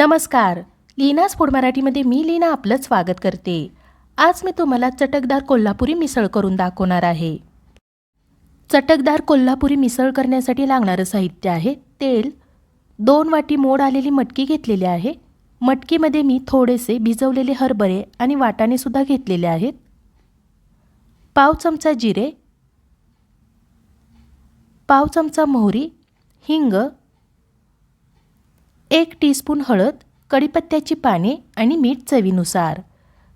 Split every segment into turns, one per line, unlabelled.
नमस्कार. लीनाच फूड मराठीमध्ये मी लीना आपलं स्वागत करते. आज मी तुम्हाला चटकदार कोल्हापुरी मिसळ करून दाखवणार आहे. चटकदार कोल्हापुरी मिसळ करण्यासाठी लागणारं साहित्य आहे तेल. दोन वाटी मोड आलेली मटकी घेतलेली आहे. मटकीमध्ये मी थोडेसे भिजवलेले हरभरे आणि वाटाणेसुद्धा घेतलेले आहेत. पाव चमचा जिरे. पाव चमचा मोहरी हिंग एक टीस्पून हळद कढीपत्त्याची पाने आणि मीठ चवीनुसार.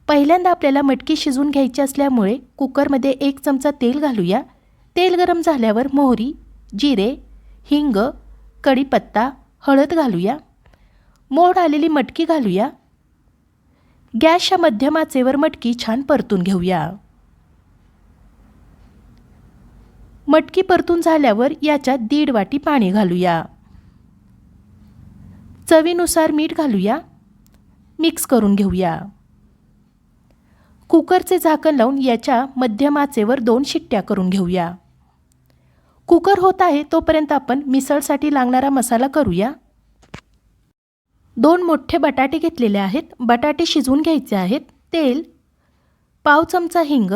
पहिल्यांदा आपल्याला मटकी शिजवून घ्यायची असल्यामुळे कुकरमध्ये एक चमचा तेल घालूया. तेल गरम झाल्यावर मोहरी जिरे हिंग कढीपत्ता हळद घालूया. मोड आलेली मटकी घालूया. गॅसच्या मध्यम आचेवर मटकी छान परतून घेऊया. मटकी परतून झाल्यावर याच्यात दीड वाटी पाणी घालूया. चवीनुसार मीठ घालूया. मिक्स करून घेऊया. कुकरचे झाकण लावून याच्या मध्यमाचेवर दोन शिट्ट्या करून घेऊया. कुकर होत आहे तोपर्यंत आपण मिसळसाठी लागणारा मसाला करूया. दोन मोठे बटाटे घेतलेले आहेत. बटाटे शिजवून घ्यायचे आहेत. तेल पाव चमचा हिंग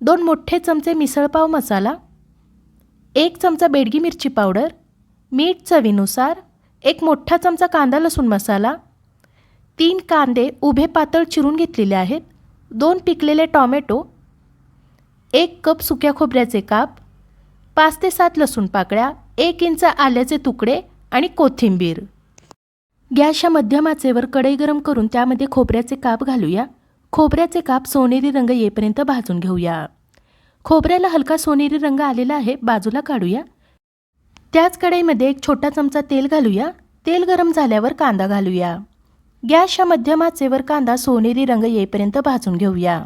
दोन मोठे चमचे मिसळपाव मसाला एक चमचा बेडगी मिरची पावडर मीठ चवीनुसार एक मोठा चमचा कांदा लसूण मसाला तीन कांदे उभे पातळ चिरून घेतलेले आहेत दोन पिकलेले टॉमॅटो एक कप सुक्या खोबऱ्याचे काप पाच ते सात लसूण पाकळ्या एक इंच आल्याचे तुकडे आणि कोथिंबीर. गॅसच्या मध्यम आचेवर कढई गरम करून त्यामध्ये खोबऱ्याचे काप घालूया. खोबऱ्याचे काप सोनेरी रंग येईपर्यंत भाजून घेऊया. खोबऱ्याला हलका सोनेरी रंग आलेला आहे बाजूला काढूया. त्याच कढईमध्ये एक छोटा चमचा तेल घालूया. तेल गरम झाल्यावर कांदा घालूया. गॅसच्या मध्यम आचेवर कांदा सोनेरी रंग येईपर्यंत भाजून घेऊया.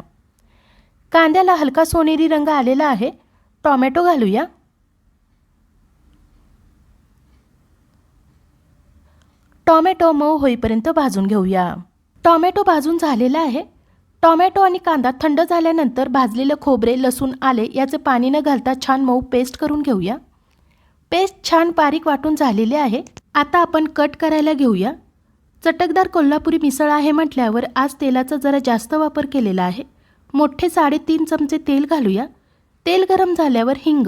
कांद्याला हलका सोनेरी रंग आलेला आहे. टॉमॅटो घालूया. टॉमॅटो मऊ होईपर्यंत भाजून घेऊया. टॉमॅटो भाजून झालेला आहे. टॉमॅटो आणि कांदा थंड झाल्यानंतर भाजलेलं खोबरे लसूण आले याचे पाणी न घालता छान मऊ पेस्ट करून घेऊया. पेस्ट छान बारीक वाटून झालेले आहे. आता आपण कट करायला घेऊया. चटकदार कोल्हापुरी मिसळ आहे म्हटल्यावर आज तेलाचा जरा जास्त वापर केलेला आहे. मोठे साडेतीन चमचे तेल घालूया. तेल गरम झाल्यावर हिंग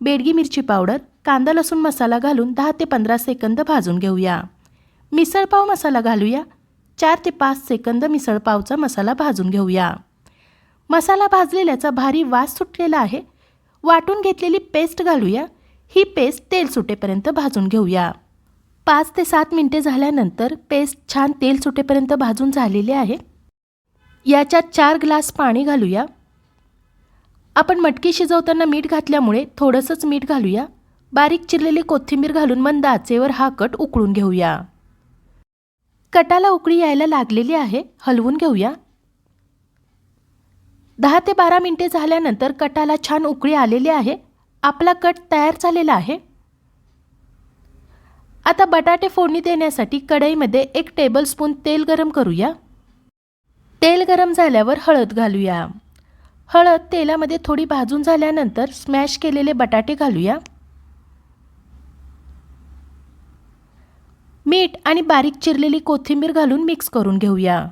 बेडगी मिरची पावडर कांदा लसूण मसाला घालून दहा ते पंधरा सेकंद भाजून घेऊया. मिसळपाव मसाला घालूया. चार ते पाच सेकंद मिसळपावचा मसाला भाजून घेऊया. मसाला भाजलेल्याचा भारी वास सुटलेला आहे. वाटून घेतलेली पेस्ट घालूया. ही पेस्ट तेल सुटेपर्यंत भाजून घेऊया. पाच ते सात मिनटे झाल्यानंतर पेस्ट छान तेल सुटेपर्यंत भाजून झालेली आहे. याच्यात चार ग्लास पाणी घालूया. आपण मटकी शिजवताना मीठ घातल्यामुळे थोडंसंच मीठ घालूया. बारीक चिरलेली कोथिंबीर घालून मंद आचेवर हा कट उकळून घेऊया. कटाला उकळी यायला लागलेली आहे हलवून घेऊया. दहा ते बारा मिनटे झाल्यानंतर कटाला छान उकळी आलेली आहे. आपला कट तयार झालेला आहे. आता बटाटे फोडणी देण्यासाठी कढईमध्ये एक टेबलस्पून तेल गरम करूया. तेल गरम झाल्यावर हळद घालूया. हळद तेलामध्ये थोडी भाजून झाल्यानंतर स्मॅश केलेले बटाटे घालूया. मीठ आणि बारीक चिरलेली कोथिंबीर घालून मिक्स करून घेऊया.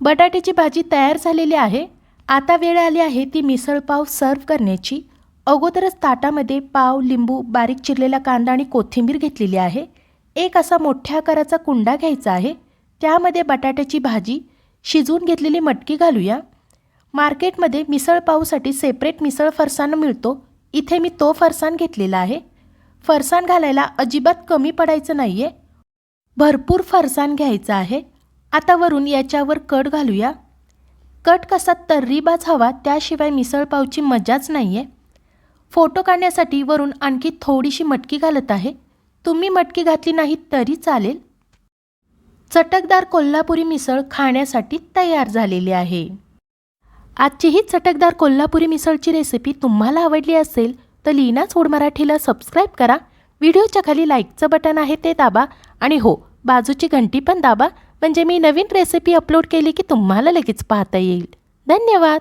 बटाट्याची भाजी तयार झालेली आहे. आता वेळ आली आहे ती मिसळ पाव सर्व करण्याची. अगोदरच ताटामध्ये पाव लिंबू बारीक चिरलेला कांदा आणि कोथिंबीर घेतलेली आहे. एक असा मोठ्या आकाराचा कुंडा घ्यायचा आहे. त्यामध्ये बटाट्याची भाजी शिजवून घेतलेली मटकी घालूया. मार्केटमध्ये मिसळ पावसाठी सेपरेट मिसळ फरसाण मिळतो. इथे मी तो फरसाण घेतलेला आहे. फरसाण घालायला अजिबात कमी पडायचं नाही आहे भरपूर फरसाण घ्यायचं आहे. आता वरून याच्यावर कट घालूया. कट कसा तर्रीबाज हवा त्याशिवाय मिसळपावची मजाच नाही आहे फोटो काढण्यासाठी वरून आणखी थोडीशी मटकी घालत आहे. तुम्ही मटकी घातली नाही तरी चालेल. चटकदार कोल्हापुरी मिसळ खाण्यासाठी तयार झालेली आहे. आजची ही चटकदार कोल्हापुरी मिसळची रेसिपी तुम्हाला आवडली असेल तर लीनाच ओढ मराठीला सबस्क्राईब करा. व्हिडिओच्या खाली लाईकचं बटन आहे ते दाबा. आणि हो बाजूची घंटी पण दाबा. म्हणजे मी नवीन रेसिपी अपलोड केली की तुम्हाला लगेच पाहता येईल. धन्यवाद!